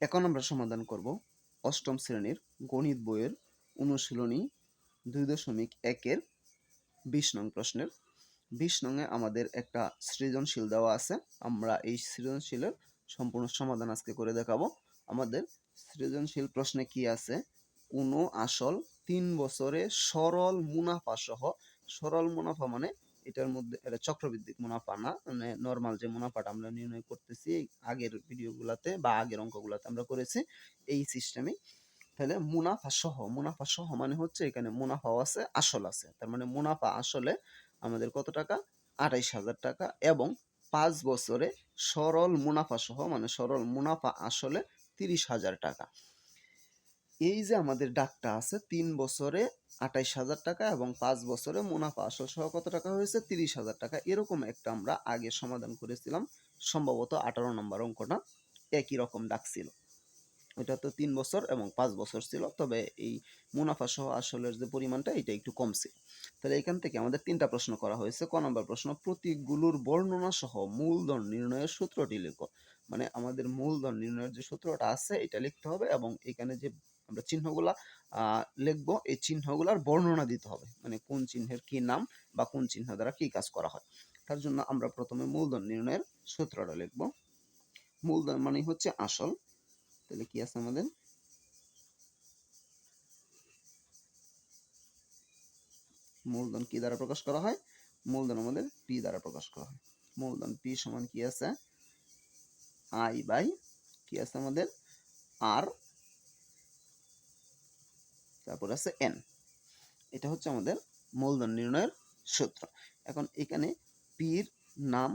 এখন আমরা সমাধান করব অষ্টম শ্রেণির গণিত বইয়ের অনুশীলনী দুই দশমিক একের বিশ নং প্রশ্নের। বিশ নংয়ে আমাদের একটা সৃজনশীল দেওয়া আছে। আমরা এই সৃজনশীলের সম্পূর্ণ সমাধান আজকে করে দেখাবো। আমাদের সৃজনশীল প্রশ্নে কি আছে? কোনো আসল তিন বছরে সরল মুনাফা সহ সরল মুনাফা মানে এটার মধ্যে এটা চক্রবৃদ্ধি মুনাফা না মানে নর্মাল যে মুনাফাটা আমরা নির্ণয় করতেছি আগের ভিডিওগুলোতে বা আগের অঙ্কগুলোতে আমরা করেছি, এই সিস্টেমে তাহলে মুনাফা সহ মুনাফা সহ মানে হচ্ছে এখানে মুনাফাও আছে, আসল আছে। তার মানে মুনাফা আসলে আমাদের কত টাকা? আঠাইশ হাজার টাকা এবং পাঁচ বছরে সরল মুনাফা সহ মানে সরল মুনাফা আসলে তিরিশ হাজার টাকা। এই যে আমাদের ডাকটা আছে, তিন বছরে আঠাইশ হাজার টাকা এবং পাঁচ বছরে মুনাফা। আসল সহ কত টাকা হয়েছে? তিরিশ হাজার টাকা। এরকম একটা আমরা আগে সমাধান করেছিলাম। সম্ভবত আঠারো নম্বর অঙ্কটা একই রকম ডাক ছিল। এটা তো তিন বছর এবং পাঁচ বছর ছিল, তবে এই মুনাফা সহ আসলের যে পরিমাণটা, এটা একটু কম ছিল তাহলে এখান থেকে আমাদের তিনটা প্রশ্ন করা হয়েছে। ক নম্বর প্রশ্ন, প্রতীকগুলোর বর্ণনা সহ মূলধন নির্ণয়ের সূত্রটি লেখো। মানে আমাদের মূলধন নির্ণয়ের যে সূত্রটা আছে, এটা লিখতে হবে এবং এখানে যে আমরা চিহ্নগুলা লিখব। এই চিহ্নগুলার বর্ণনা দিতে হবে। মানে কোন চিহ্নের কি নাম বা কোন চিহ্ন দ্বারা কি কাজ করা হয়। তার জন্য আমরা প্রথমে মূলধন নির্ণয়ের সূত্রটা লিখব। মূলধন মানে হচ্ছে আসল। তাহলে কি আছে আমাদের? মূলধন কি দ্বারা প্রকাশ করা হয়? মূলধন আমাদের পি দ্বারা প্রকাশ করা হয়। মূলধন পি সমান কি আছে? আই বাই কি আছে আমাদের? আর তারপর আছে এন এটা হচ্ছে আমাদের মূলধন নির্ণয়ের সূত্র। এখন এখানে পির নাম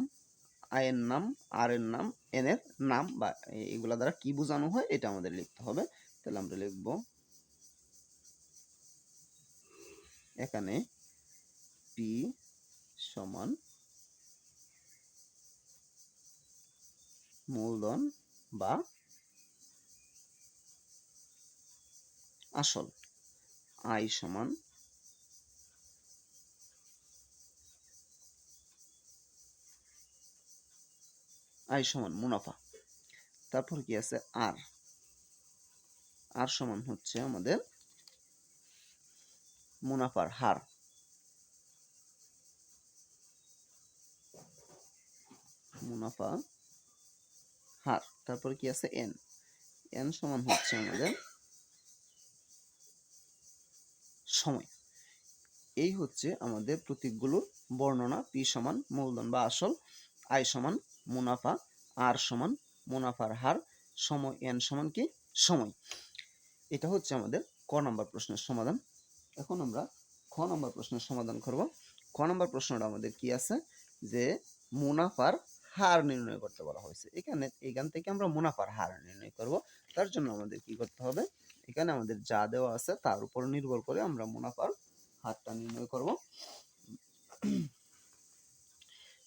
আয়ের নাম আর এর নাম এন এর নাম বা এগুলা দ্বারা কি বোঝানো হয় এটা আমাদের লিখতে হবে। তাহলে আমরা লিখব এখানে পি সমান মূলধন বা আসল। আই সমান আই সমান মুনাফা। তারপর কি আছে? আর। আর সমান হচ্ছে আমাদের মুনাফার হার। মুনাফা হার। তারপর কি আছে? এন। এন সমান হচ্ছে আমাদের সময়। এই হচ্ছে আমাদের প্রতীকগুলোর বর্ণনা, পি সমান মূলধন বা আসল, আই সমান মুনাফা, আর সমান মুনাফার হার, সময়, এন সমান কি? সময়। এটা হচ্ছে আমাদের ক নম্বর প্রশ্নের সমাধান। এখন আমরা খ নম্বর প্রশ্নের সমাধান করব। খ নম্বর প্রশ্নটা আমাদের কি আছে? যে মুনাফার হার নির্ণয় করতে বলা হয়েছে। এখানে, এখান থেকে আমরা মুনাফার হার নির্ণয় করব। তার জন্য আমাদের কি করতে হবে? এখানে আমাদের যা দেওয়া আছে তার উপর নির্ভর করে আমরা মুনাফার হারটা নির্ণয় করব।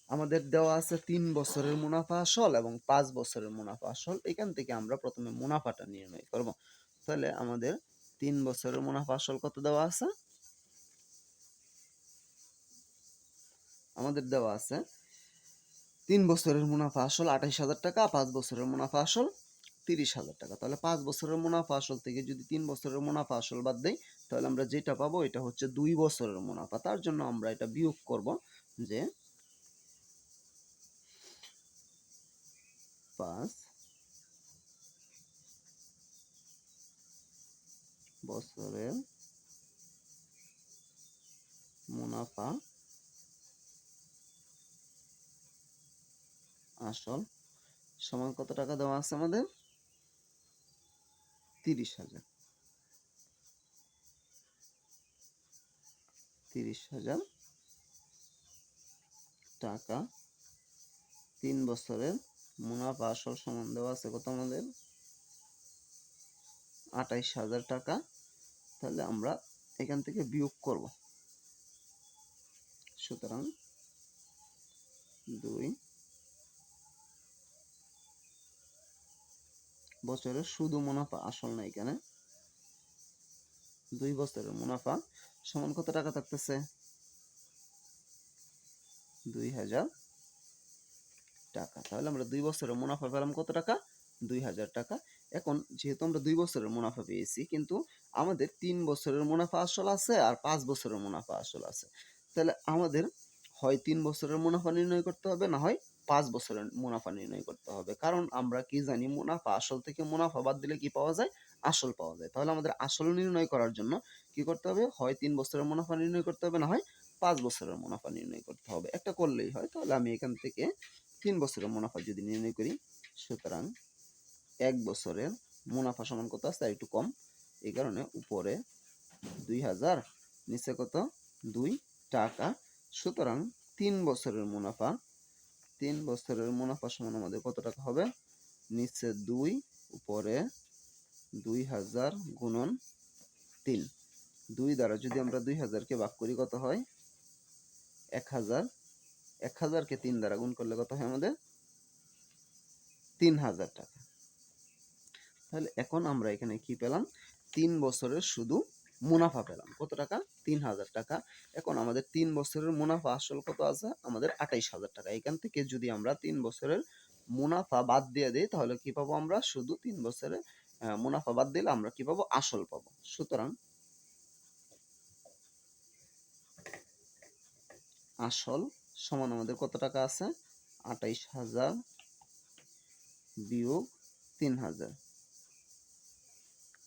আমাদের দেওয়া আছে তিন বছরের মুনাফা আসল এবং পাঁচ বছরের মুনাফা আসল। এখান থেকে আমরা প্রথমে মুনাফাটা নির্ণয় করব। তাহলে আমাদের তিন বছরের মুনাফা আসল কত দেওয়া আছে? আমাদের দেওয়া আছে তিন বছরের মুনাফা আসল আঠাইশ হাজার টাকা, পাঁচ বছরের মুনাফা আসল। তিরিশ হাজার টাকা। তাহলে পাঁচ বছরের মুনাফা আসল থেকে যদি তিন বছরের মুনাফা আসল বাদ দেই, তাহলে আমরা যেটা পাবো এটা হচ্ছে দুই বছরের মুনাফা। তার জন্য আমরা এটা বিয়োগ করব যে পাঁচ বছরের মুনাফা আসল। সমান কত টাকা দেওয়া আছে আমাদের? তিরিশ হাজার। তিরিশ হাজার টাকা। তিন বছরের মুনাফা আসল সমান দেওয়া আছে কত আমাদের? আঠাইশ হাজার টাকা। তাহলে আমরা এখান থেকে বিয়োগ করব। সুতরাং দুই বছরের শুধু মুনাফা আসল না এখানে। দুই বছরের মুনাফা সমান কত টাকা থাকতেছে? দুই হাজার টাকা। তাহলে আমরা দুই বছরের মুনাফা পেলাম কত টাকা? দুই হাজার টাকা। এখন যেহেতু আমরা দুই বছরের মুনাফা পেয়েছি, কিন্তু আমাদের তিন বছরের মুনাফা আসল আছে আর পাঁচ বছরের মুনাফা আসল আছে। তাহলে আমাদের হয় তিন বছরের মুনাফা নির্ণয় করতে হবে, না হয় পাঁচ বছরের মুনাফা নির্ণয় করতে হবে। কারণ আমরা কি জানি, মুনাফা আসল থেকে মুনাফা বাদ দিলে কি পাওয়া যায়? আসল পাওয়া যায়। তাহলে আমাদের আসল নির্ণয় করার জন্য কি করতে হবে? হয় তিন বছরের মুনাফা নির্ণয় করতে হবে, না হয় পাঁচ বছরের মুনাফা নির্ণয় করতে হবে। একটা করলেই হয়। তাহলে আমি এখান থেকে তিন বছরের মুনাফা যদি নির্ণয় করি, সুতরাং এক বছরের মুনাফা সমান কত আছে? আর একটু কম। এই কারণে উপরে দুই হাজার, নিচে কত? দুই টাকা। সুতরাং তিন বছরের মুনাফা তিন বছরের মুনাফা সমান আমাদের কত টাকা হবে? নিচে দুই, উপরে দুই হাজার গুণন তিন। দুই দ্বারা যদি আমরা দুই হাজারকে ভাগ করি কত হয়? এক হাজার। এক হাজারকে তিন দ্বারা গুণ করলে কত হয় আমাদের? তিন হাজার টাকা। তাহলে এখন আমরা এখানে কি পেলাম? তিন বছরের শুধু মুনাফা পেলাম। কত টাকা? তিন হাজার টাকা। এখন আমাদের তিন বছরের মুনাফা আসল কত আছে? আমাদের আঠাইশ হাজার টাকা। এখান থেকে যদি আমরা তিন বছরের মুনাফা বাদ দিয়ে দিই, তাহলে কি পাবো আমরা? শুধু তিন বছরের মুনাফা বাদ দিলে আমরা কি পাবো? আসল পাবো। সুতরাং আসল সমান আমাদের কত টাকা আছে? আঠাইশ হাজার বিয়োগ তিন হাজার।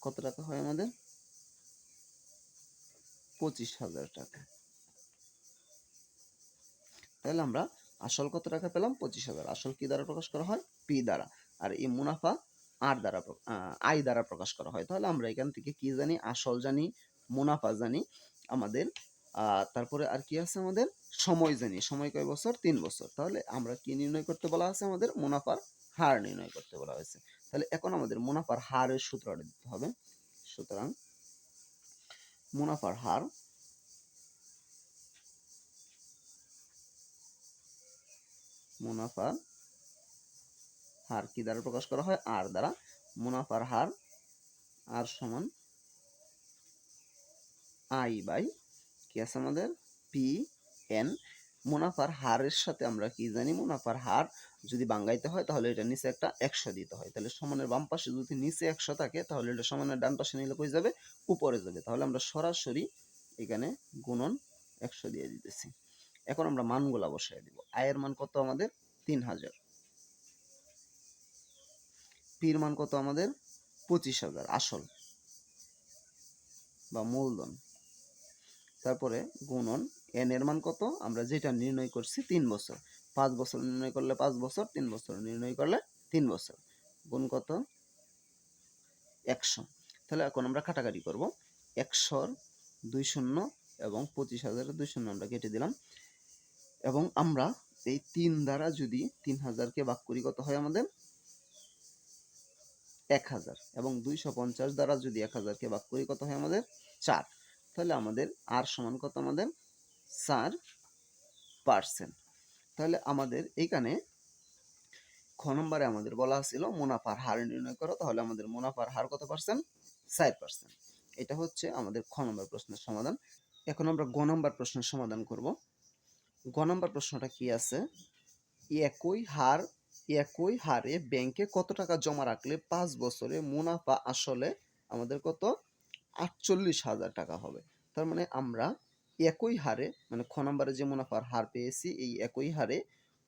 কত টাকা হয় আমাদের? পঁচিশ হাজার টাকা। তাহলে আমরা আসল কত টাকা পেলাম? পঁচিশ হাজার। আসল কি দ্বারা প্রকাশ করা হয়? পি দ্বারা। আর এই মুনাফা আর দ্বারা আই দ্বারা প্রকাশ করা হয়। তাহলে আমরা এখান থেকে কি জানি? আসল জানি, মুনাফা জানি, আমাদের তারপরে আর কি আছে আমাদের? সময় জানি। সময় কয় বছর? তিন বছর। তাহলে আমরা কি নির্ণয় করতে বলা আছে আমাদের? মুনাফার হার নির্ণয় করতে বলা হয়েছে। তাহলে এখন আমাদের মুনাফার হারের সূত্রটা দিতে হবে। সুতরাং মুনাফার হার। মুনাফার হার কি দ্বারা প্রকাশ করা হয়? আর দ্বারা। মুনাফার হার আর সমান আই বাই কি আছে আমাদের? পি এন মুনাফার হারের সাথে আমরা কি জানি? মুনাফার হার যদি বাঙ্গাইতে হয়, তাহলে এটা নিচে একটা একশো দিতে হয়। তাহলে সমানের বাম পাশে যদি নিচে একশো থাকে, তাহলে এটা সমানের ডান পাশে নিলে কই যাবে? উপরে যাবে। তাহলে আমরা সরাসরি এখানে গুণন একশো দিয়ে দিতেছি। এখন আমরা মানগুলা বসাই দিব। আয়ের মান কত আমাদের? তিন হাজার। পির মান কত আমাদের? পঁচিশ হাজার, আসল বা মূলধন। তারপরে গুণন এন এর মান কত? আমরা যেটা নির্ণয় করছি তিন বছর। পাঁচ বছর নির্ণয় করলে পাঁচ বছর, তিন বছর নির্ণয় করলে তিন বছর। গুণ কত? একশো। তাহলে এখন আমরা কাটাকাটি করব। একশোর দুই শূন্য এবং পঁচিশ হাজারের দুই শূন্য আমরা কেটে দিলাম। এবং আমরা এই তিন দ্বারা যদি তিন হাজারকে ভাগ করি, কত হয় আমাদের? এক হাজার। এবং দুইশো পঞ্চাশ দ্বারা যদি এক হাজারকে ভাগ করি, কত হয় আমাদের? চার। তাহলে আমাদের আর সমান কত আমাদের? চার পার্সেন্ট তাহলে আমাদের এইখানে খ নম্বরে আমাদের বলা ছিল মুনাফার হার নির্ণয় করো, তাহলে আমাদের মুনাফার হার কত পার্সেন্ট? চার পার্সেন্ট। এটা হচ্ছে আমাদের খ নম্বর প্রশ্নের সমাধান। এখন আমরা গ নম্বর প্রশ্নের সমাধান করব। গ নম্বর প্রশ্নটা কি আছে? একই হার, একই হারে ব্যাংকে কত টাকা জমা রাখলে পাঁচ বছরে মুনাফা আসলে আমাদের কত? আটচল্লিশ হাজার টাকা হবে। তার মানে আমরা একই হারে মানে খ নম্বরে যে মুনাফার হার পেয়েছি, এই একই হারে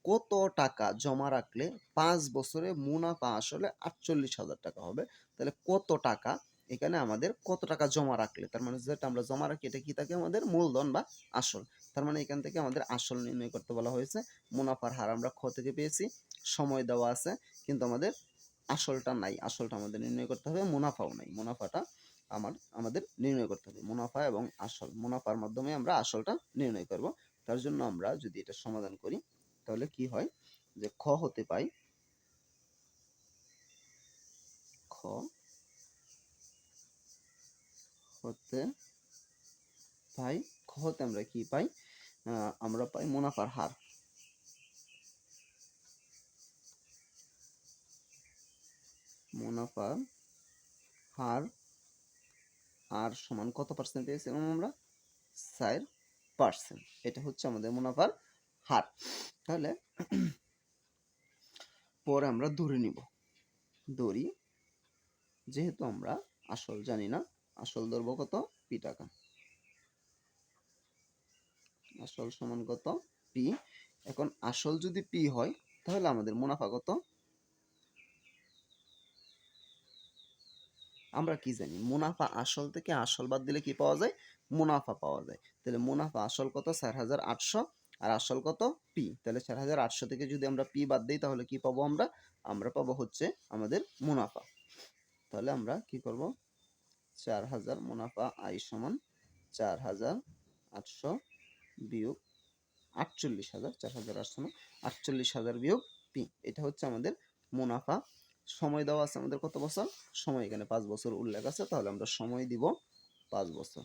কত টাকা জমা রাখলে পাঁচ বছরে মুনাফা আসলে আটচল্লিশ হাজার টাকা হবে? তাহলে কত টাকা এখানে আমাদের কত টাকা জমা রাখলে? তার মানে যেটা আমরা জমা রাখি, এটা কি থাকে আমাদের মূলধন বা আসল? তার মানে এখান থেকে আমাদের আসল নির্ণয় করতে বলা হয়েছে। মুনাফার হার আমরা খ থেকে পেয়েছি, সময় দেওয়া আছে, কিন্তু আমাদের আসলটা নাই। আসলটা আমাদের নির্ণয় করতে হবে, মুনাফাও নাই। মুনাফাটা আমার, আমাদের নির্ণয় করতে হবে। মুনাফা এবং আসল, মুনাফার মাধ্যমে আমরা আসলটা নির্ণয় করব। তার জন্য আমরা যদি এটা সমাধান করি, তাহলে কি হয় যে খ হতে পাই, খ হতে পাই, খ হতে আমরা কি পাই? আমরা পাই মুনাফার হার। মুনাফার হার আর সমান কত পার্সেন্ট পেয়েছিলাম আমরা চার পার্সেন্ট এটা হচ্ছে আমাদের মুনাফার হার। তাহলে পরে আমরা ধরে নিব। ধরি, যেহেতু আমরা আসল জানি না, আসল ধরবো কত? পি টাকা। আসল সমান কত? পি এখন আসল যদি পি হয়, তাহলে আমাদের মুনাফা কত? আমরা কি জানি? মুনাফা আসল থেকে আসল বাদ দিলে কি পাওয়া যায়? মুনাফা পাওয়া যায়। তাহলে মুনাফা আসল কত? চার হাজার আটশো। আর আসল কত? পি। তাহলে চার হাজার আটশো থেকে যদি আমরা পি বাদ দিই, তাহলে কি পাবো আমরা? আমরা পাবো হচ্ছে আমাদের মুনাফা। তাহলে আমরা কি করব? চার হাজার মুনাফা আই সমান চার হাজার আটশো বিয়োগ আটচল্লিশ হাজার, চার হাজার আটশো আটচল্লিশ হাজার বিয়োগ পি। এটা হচ্ছে আমাদের মুনাফা সময় দেওয়া আছে আমাদের কত বছর? সময় এখানে পাঁচ বছর উল্লেখ আছে, তাহলে আমরা সময় দিব পাঁচ বছর।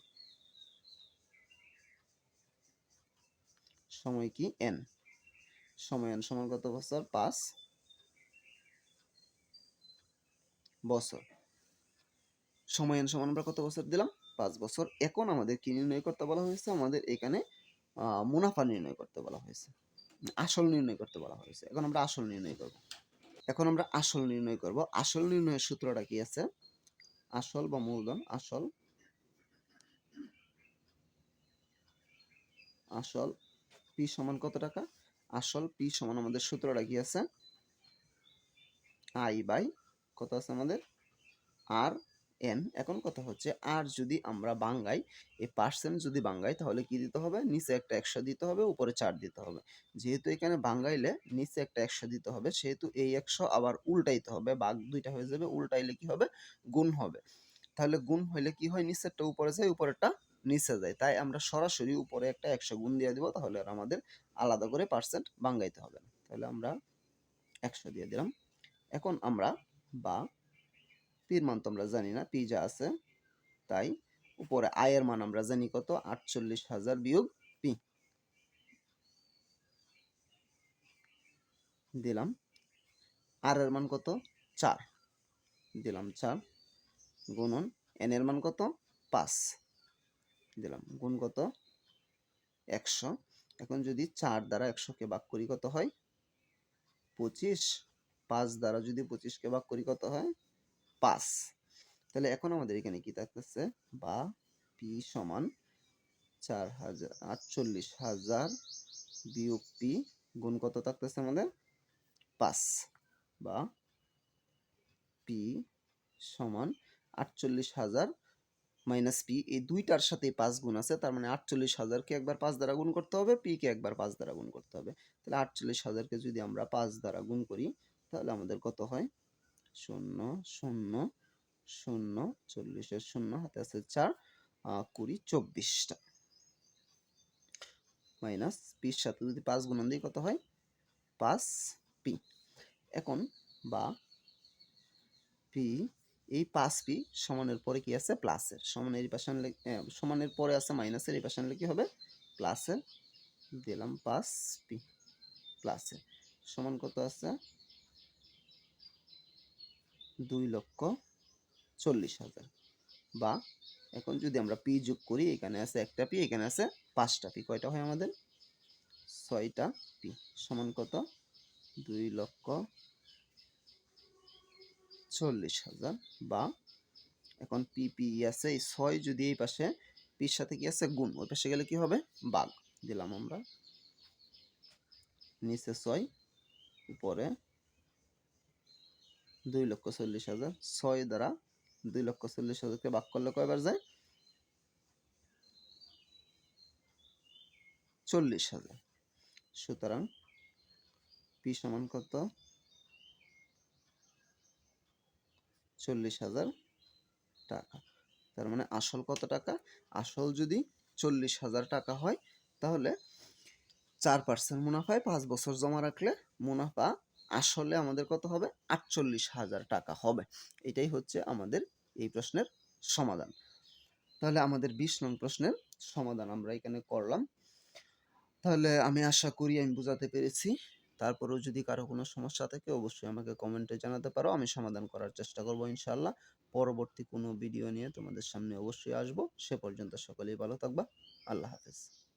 সময় কি? এন সময় এন সমান কত বছর? পাঁচ বছর। সময় এন সমান আমরা কত বছর দিলাম? পাঁচ বছর। এখন আমাদের কি নির্ণয় করতে বলা হয়েছে? আমাদের এখানে মুনাফা নির্ণয় করতে বলা হয়েছে। আসল নির্ণয় করতে বলা হয়েছে। এখন আমরা আসল নির্ণয় করব। এখন আমরা আসল নির্ণয় করব। আসল নির্ণয়ের সূত্রটা কি আছে? আসল বা মূলধন? আসল। আসল পি সমান কত টাকা? আসল পি সমান আমাদের সূত্রটা কি আছে? আই বাই কত আছে আমাদের? আর এন এখন কথা হচ্ছে আর যদি আমরা বাঙ্গাই, এই পার্সেন্ট যদি বাঙ্গাই, তাহলে কি দিতে হবে? নিচে একটা একশো দিতে হবে, উপরে চার দিতে হবে। যেহেতু এখানে বাঙ্গাইলে নিচে একটা একশো দিতে হবে, সেহেতু এই একশো আবার উল্টাইতে হবে, বাঘ দুইটা হয়ে যাবে, উল্টাইলে কি হবে? গুণ হবে। তাহলে গুণ হইলে কি হয়? নিচেরটা উপরে যায়, উপরেরটা নিচে যায়। তাই আমরা সরাসরি উপরে একটা একশো গুণ দিয়ে দিব, তাহলে আর আমাদের আলাদা করে পার্সেন্ট বাঙ্গাইতে হবে না। তাহলে আমরা একশো দিয়ে দিলাম। এখন আমরা বা পির মান তো আমরা জানি না পি যা আছে, তাই উপরে আয়ের মান আমরা জানি কত? আটচল্লিশ হাজার বিয়োগ পি দিলাম। আর এর মান কত? চার। দিলাম চার গুণন এন এর মান কত? পাঁচ। দিলাম। গুণ কত? একশো। এখন যদি চার দ্বারা একশোকে ভাগ করি কত হয়? পঁচিশ। পাঁচ দ্বারা যদি পঁচিশকে ভাগ করি কত হয়? পাঁচ তাহলে এখন আমাদের এখানে কি থাকতেছে? বা পি সমান চার হাজার, আটচল্লিশ হাজার বিয়োগ পি গুণ কত থাকতেছে আমাদের? পাঁচ বা পি সমান আটচল্লিশ হাজার মাইনাস পি, এই দুইটার সাথে পাঁচ গুণ আছে, তার মানে আটচল্লিশ হাজারকে একবার পাঁচ দ্বারা গুণ করতে হবে, পি কে একবার পাঁচ দ্বারা গুণ করতে হবে। তাহলে আটচল্লিশ হাজারকে যদি আমরা পাঁচ দ্বারা গুণ করি, তাহলে আমাদের কত হয়? শূন্য শূন্য শূন্য চল্লিশের শূন্য, হাতে আছে চার কুড়ি, চব্বিশটা। মাইনাস পির সাথে যদি পাঁচ গুণন দিই কত হয়? পাঁচ পি। এখন বা পি, এই পাঁচ পি সমানের পরে কি আছে? প্লাসের। সমানের এই পাশে সমানের পরে আছে মাইনাসের, এই পাশে আনলে কি হবে? প্লাসের। দিলাম পাঁচ পি, প্লাসের। সমান কত আছে? দুই লক্ষ চল্লিশ হাজার। বা এখন যদি আমরা পি যোগ করি, এখানে আছে একটা পি, এখানে আছে পাঁচটা পি। কয়টা হয় আমাদের? ছয়টা পি। সমান কত? দুই লক্ষ চল্লিশ হাজার। বা এখন পি পি আছে, এই ছয় যদি এই পাশে, পির সাথে কি আছে? গুণ। ওই পাশে গেলে কি হবে? বাঘ। দিলাম আমরা। নিচে ছয়, উপরে দুই লক্ষ চল্লিশ হাজার। ছয় দ্বারা দুই লক্ষ চল্লিশ হাজারকে ভাগ করলে কয়বার যায়? চল্লিশ হাজার। সুতরাং পি সমান কত? চল্লিশ হাজার টাকা। তার মানে আসল কত টাকা? আসল যদি চল্লিশ হাজার টাকা হয়, তাহলে চার পার্সেন্ট মুনাফায় পাঁচ বছর জমা রাখলে মুনাফা আসলে আমাদের কত হবে? আটচল্লিশ হাজার টাকা হবে। এটাই হচ্ছে আমাদের এই প্রশ্নের সমাধান। তাহলে আমাদের বিশ নং প্রশ্নের সমাধান আমরা এখানে করলাম। তাহলে আমি আশা করি আমি বোঝাতে পেরেছি। তারপরেও যদি কারও কোনো সমস্যা থাকে, অবশ্যই আমাকে কমেন্টে জানাতে পারো। আমি সমাধান করার চেষ্টা করব ইনশাল্লাহ পরবর্তী কোনো ভিডিও নিয়ে তোমাদের সামনে অবশ্যই আসব। সে পর্যন্ত সকলেই ভালো থাকবা। আল্লাহ হাফেজ।